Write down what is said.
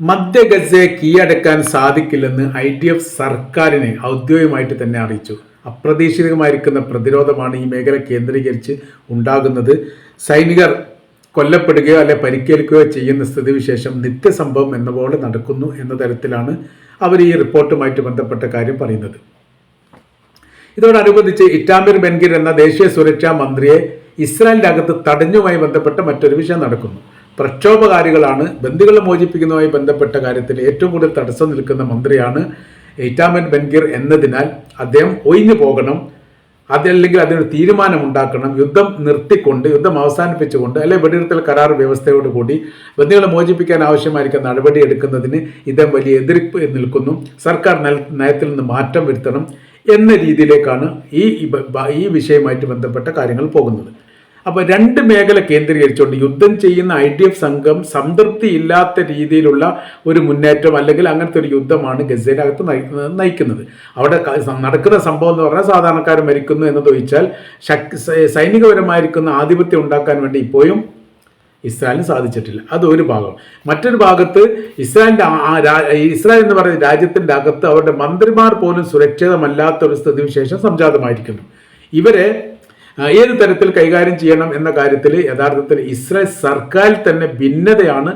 മധ്യ ഗസയെ കീഴടക്കാൻ സാധിക്കില്ലെന്ന് I D F സർക്കാരിനെ ഔദ്യോഗികമായിട്ട് തന്നെ അറിയിച്ചു. അപ്രതീക്ഷിതമായിരിക്കുന്ന പ്രതിരോധമാണ് ഈ മേഖല കേന്ദ്രീകരിച്ച് ഉണ്ടാകുന്നത്. സൈനികർ കൊല്ലപ്പെടുകയോ അല്ലെ പരിക്കേൽക്കുകയോ ചെയ്യുന്ന സ്ഥിതിവിശേഷം നിത്യസംഭവം എന്ന പോലെ നടക്കുന്നു എന്ന തരത്തിലാണ് അവർ ഈ റിപ്പോർട്ടുമായിട്ട് ബന്ധപ്പെട്ട കാര്യം പറയുന്നത്. ഇതോടനുബന്ധിച്ച് ഇറ്റാമിർ ബെൻഗിർ എന്ന ദേശീയ സുരക്ഷാ മന്ത്രിയെ ഇസ്രായേലിന്റെ അകത്ത് തടഞ്ഞുമായി ബന്ധപ്പെട്ട മറ്റൊരു വിഷയം നടക്കുന്നു. പ്രക്ഷോഭകാരികളാണ്. ബന്ദികളെ മോചിപ്പിക്കുന്നതുമായി ബന്ധപ്പെട്ട കാര്യത്തിൽ ഏറ്റവും കൂടുതൽ തടസ്സം നിൽക്കുന്ന മന്ത്രിയാണ് ഏറ്റാമൻ ബൻഗീർ എന്നതിനാൽ അദ്ദേഹം ഒഴിഞ്ഞു പോകണം. അതല്ലെങ്കിൽ അതിനൊരു തീരുമാനം ഉണ്ടാക്കണം യുദ്ധം നിർത്തിക്കൊണ്ട് യുദ്ധം അവസാനിപ്പിച്ചുകൊണ്ട് അല്ലെ വെടിനിർത്തൽ കരാർ വ്യവസ്ഥയോടുകൂടി ബന്ദികളെ മോചിപ്പിക്കാൻ ആവശ്യമായിരിക്കുന്ന നടപടി എടുക്കുന്നതിന് ഇദ്ദേഹം വലിയ എതിർപ്പ് നിൽക്കുന്നു. സർക്കാർ നയത്തിൽ നിന്ന് മാറ്റം വരുത്തണം എന്ന രീതിയിലേക്കാണ് ഈ ഈ വിഷയവുമായിട്ട് ബന്ധപ്പെട്ട കാര്യങ്ങൾ പോകുന്നത്. അപ്പോൾ രണ്ട് മേഖല കേന്ദ്രീകരിച്ചുകൊണ്ട് യുദ്ധം ചെയ്യുന്ന ഐ ഡി എഫ് സംഘം സംതൃപ്തി ഇല്ലാത്ത രീതിയിലുള്ള ഒരു മുന്നേറ്റം അല്ലെങ്കിൽ അങ്ങനത്തെ ഒരു യുദ്ധമാണ് ഗസയിലകത്ത് നയി- നയിക്കുന്നത്. അവിടെ നടക്കുന്ന സംഭവം എന്ന് പറഞ്ഞാൽ സാധാരണക്കാർ മരിക്കുന്നു എന്ന് ചോദിച്ചാൽ സൈനികപരമായിരിക്കുന്ന ആധിപത്യം ഉണ്ടാക്കാൻ വേണ്ടി ഇപ്പോഴും ഇസ്രായേലിന് സാധിച്ചിട്ടില്ല. അത് ഒരു ഭാഗം. മറ്റൊരു ഭാഗത്ത് രാ- ഇസ്രായേൽ എന്ന് പറയുന്ന രാജ്യത്തിന്റെ അകത്ത് അവരുടെ മന്ത്രിമാർ പോലും സുരക്ഷിതമല്ലാത്ത ഒരു സ്ഥിതിവിശേഷം സംജാതമായിരിക്കുന്നു. ഇവരെ ഏത് തരത്തിൽ കൈകാര്യം ചെയ്യണം എന്ന കാര്യത്തിൽ യഥാർത്ഥത്തിൽ ഇസ്രായേൽ സർക്കാരിൽ തന്നെ ഭിന്നതയാണ്